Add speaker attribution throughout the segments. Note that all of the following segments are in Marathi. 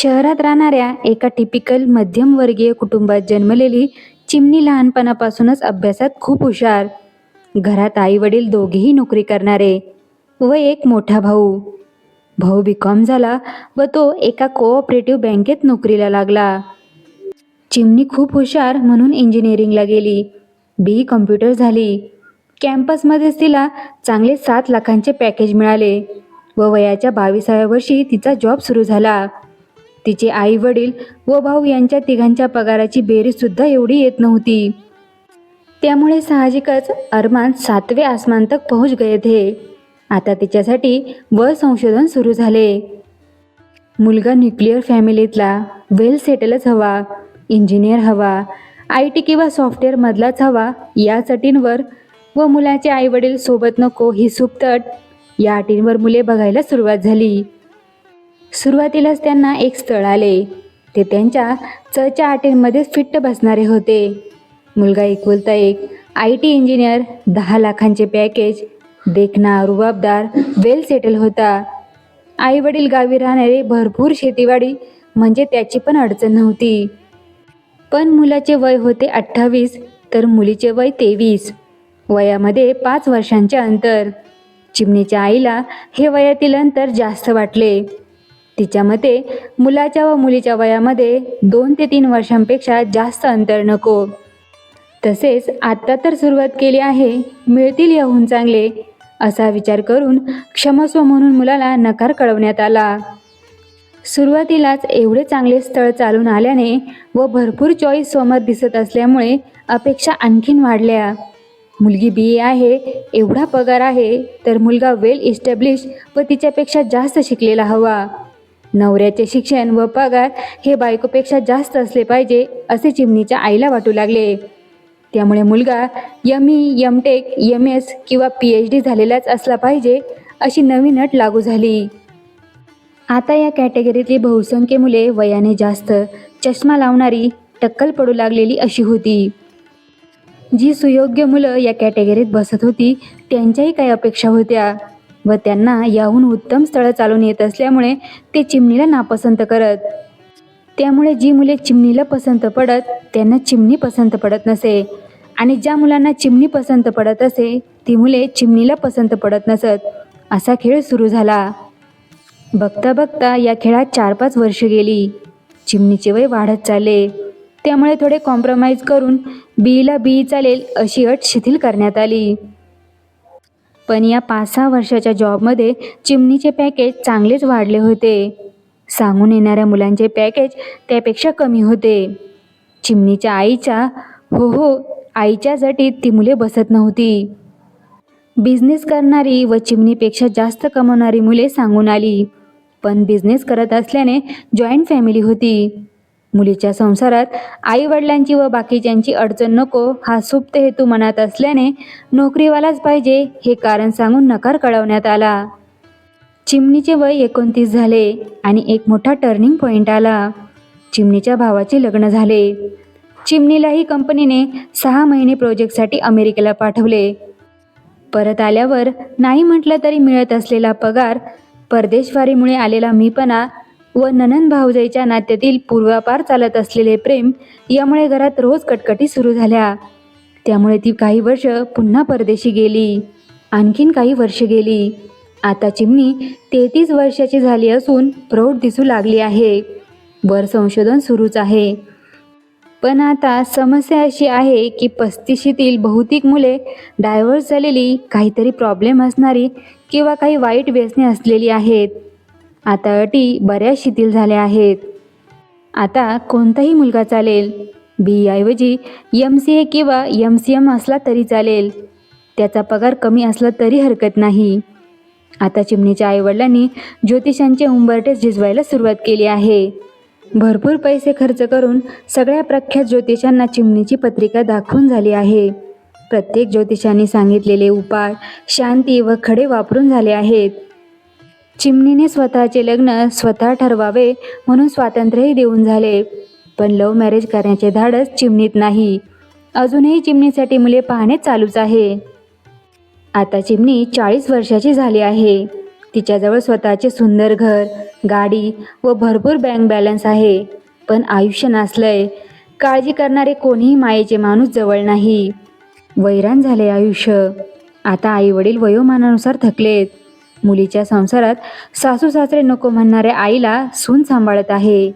Speaker 1: शहरात राहणाऱ्या एका टिपिकल मध्यमवर्गीय कुटुंबात जन्मलेली चिमणी लहानपणापासूनच अभ्यासात खूप हुशार. घरात आई वडील दोघेही नोकरी करणारे व एक मोठा भाऊ. भाऊ बी कॉम झाला व तो एका कोऑपरेटिव्ह बँकेत नोकरीला लागला. चिमणी खूप हुशार म्हणून इंजिनिअरिंगला गेली. बी कॉम्प्युटर झाली. कॅम्पसमध्येच तिला चांगले सात लाखांचे पॅकेज मिळाले व वयाच्या बावीसाव्या वर्षी तिचा जॉब सुरू झाला. तिचे आई वडील व भाऊ यांच्या तिघांच्या पगाराची बेरीजसुद्धा एवढी येत नव्हती. त्यामुळे साहजिकच अरमान सातवे आसमान तक पोहोच गए थे. आता तिच्यासाठी व संशोधन सुरू झाले. मुलगा न्यूक्लिअर फॅमिलीतला वेल सेटलच हवा इंजिनियर हवा आय टी किंवा सॉफ्टवेअरमधलाच हवा या अटींवर व मुलाचे आईवडील सोबत नको ही सुपतट या अटींवर मुले बघायला सुरुवात झाली. सुरुवातीलाच त्यांना एक स्थळ आले. ते त्यांच्या चच्या अटींमध्ये फिट्ट बसणारे होते. मुलगा एकुलता एक आय टी इंजिनियर दहा लाखांचे पॅकेज देखणा रुबाबदार वेल सेटल होता. आई वडील गावी राहणारे भरपूर शेतीवाडी म्हणजे त्याची पण अडचण नव्हती. पण मुलाचे वय होते अठ्ठावीस तर मुलीचे वय तेवीस. वयामध्ये पाच वर्षांचे अंतर. चिमणीच्या आईला हे वयातील अंतर जास्त वाटले. तिच्या मते मुलाच्या व मुलीच्या वयामध्ये दोन ते तीन वर्षांपेक्षा जास्त अंतर नको. तसेच आत्ता तर सुरुवात केली आहे मिळतील याहून चांगले असा विचार करून क्षमस्व म्हणून मुलाला नकार कळवण्यात आला. सुरुवातीलाच एवढे चांगले स्थळ चालून आल्याने व भरपूर चॉईस समोर दिसत असल्यामुळे अपेक्षा आणखीन वाढल्या. मुलगी बी ए आहे एवढा पगार आहे तर मुलगा वेल इस्टॅब्लिश व तिच्यापेक्षा जास्त शिकलेला हवा. नवऱ्याचे शिक्षण व पगार हे बायकोपेक्षा जास्त असले पाहिजे असे चिमणीच्या आईला वाटू लागले. त्यामुळे मुलगा M E M tech M S किंवा पी एच डी झालेलाच असला पाहिजे अशी नवीन अट लागू झाली. आता या कॅटेगरीतली बहुसंख्य मुले वयाने जास्त चष्मा लावणारी टक्कल पडू लागलेली अशी होती. जी सुयोग्य मुलं या कॅटेगरीत बसत होती त्यांच्याही काही अपेक्षा होत्या. व त्यांना याहून उत्तम स्थळं चालून येत असल्यामुळे ते चिमणीला नापसंत करत. त्यामुळे जी मुले चिमणीला पसंत पडत त्यांना चिमणी पसंत पडत नसे. आणि ज्या मुलांना चिमणी पसंत पडत असे ती मुले चिमणीला पसंत पडत नसत. असा खेळ सुरू झाला. बघता बघता या खेळात चार पाच वर्ष गेली. चिमणीचे वय वाढत चालले. त्यामुळे थोडे कॉम्प्रोमाइज करून बीला बी चालेल अशी अट शिथिल करण्यात आली. पण या पाच सहा वर्षाच्या जॉबमध्ये चिमणीचे पॅकेज चांगलेच वाढले होते. सांगून येणाऱ्या मुलांचे पॅकेज त्यापेक्षा कमी होते. चिमणीच्या आईच्या हो हो आईच्या जटीत ती मुले बसत नव्हती. बिझनेस करणारी व चिमणीपेक्षा जास्त कमवणारी मुले सांगून आली. पण बिझनेस करत असल्याने जॉईंट फॅमिली होती. मुलीच्या संसारात आई वडिलांची व बाकीच्यांची अडचण नको हा सुप्त हेतू मनात असल्याने नोकरीवालाच पाहिजे हे कारण सांगून नकार कळवण्यात आला. चिमणीचे वय एकोणतीस झाले आणि एक मोठा टर्निंग पॉईंट आला. चिमणीच्या भावाचे लग्न झाले. चिमणीलाही कंपनीने सहा महिने प्रोजेक्टसाठी अमेरिकेला पाठवले. परत आल्यावर नाही म्हटलं तरी मिळत असलेला पगार परदेशवारीमुळे आलेला मीपणा व ननन भाऊजाईच्या नात्यातील पूर्वापार चालत असलेले प्रेम यामुळे घरात रोज कटकटी सुरू झाल्या. त्यामुळे ती काही वर्ष पुन्हा परदेशी गेली. आणखीन काही वर्ष गेली. आता चिमणी तेहतीस वर्षाची झाली असून प्रौढ दिसू लागली आहे. वर संशोधन सुरूच आहे. पण आता समस्या अशी आहे की पस्तीशीतील बहुतेक मुले डायव्हर्स झालेली काहीतरी प्रॉब्लेम असणारी किंवा काही वाईट व्यसने असलेली आहेत. आता अटी बऱ्याच शिथिल झाल्या आहेत. आता कोणताही मुलगा चालेल. बी ऐवजी एम सी ए किंवा एम सी एम असला तरी चालेल. त्याचा पगार कमी असला तरी हरकत नाही. आता चिमणीच्या आईवडिलांनी ज्योतिषांचे उंबरटे झिजवायला सुरुवात केली आहे. भरपूर पैसे खर्च करून सगळ्या प्रख्यात ज्योतिषांना चिमणीची पत्रिका दाखवून झाली आहे. प्रत्येक ज्योतिषांनी सांगितलेले उपाय शांती व खडे वापरून झाले आहेत. चिमणीने स्वतःचे लग्न स्वतः ठरवावे म्हणून स्वातंत्र्यही देऊन झाले. पण लव्ह मॅरेज करण्याचे धाडस चिमणीत नाही. अजूनही चिमणीसाठी मुले पाहणे चालूच आहे. आता चिमणी चाळीस वर्षाची झाली आहे. तिच्याजवळ स्वतःचे सुंदर घर गाडी व भरपूर बँक बॅलन्स आहे. पण आयुष्य नसलंय. काळजी करणारे कोणीही मायेचे माणूस जवळ नाही. वैराण झाले आयुष्य. आता आईवडील वयोमानानुसार थकलेत. मुलीच्या संसारात सासू सासरे नको म्हणणाऱ्या आईला सून सांभाळत आहे.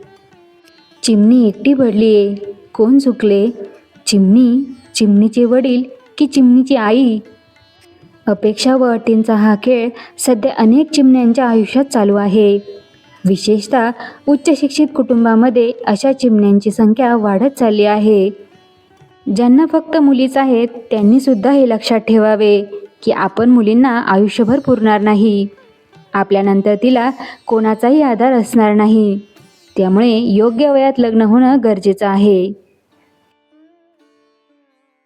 Speaker 1: चिमणी एकटी पडलीये. कोण चुकले चिमणी चिमणीचे वडील की चिमणीची आई? अपेक्षा व अटींचा हा खेळ सध्या अनेक चिमण्यांच्या आयुष्यात चालू आहे. विशेषतः उच्च शिक्षित कुटुंबामध्ये अशा चिमण्यांची संख्या वाढत चालली आहे. ज्यांना फक्त मुलीच आहेत त्यांनी सुद्धा हे लक्षात ठेवावे. की आपण मुलींना आयुष्यभर पुरणार नाही. आपल्यानंतर तिला कोणाचाही आधार असणार नाही. त्यामुळे योग्य वयात लग्न होणं गरजेचं आहे.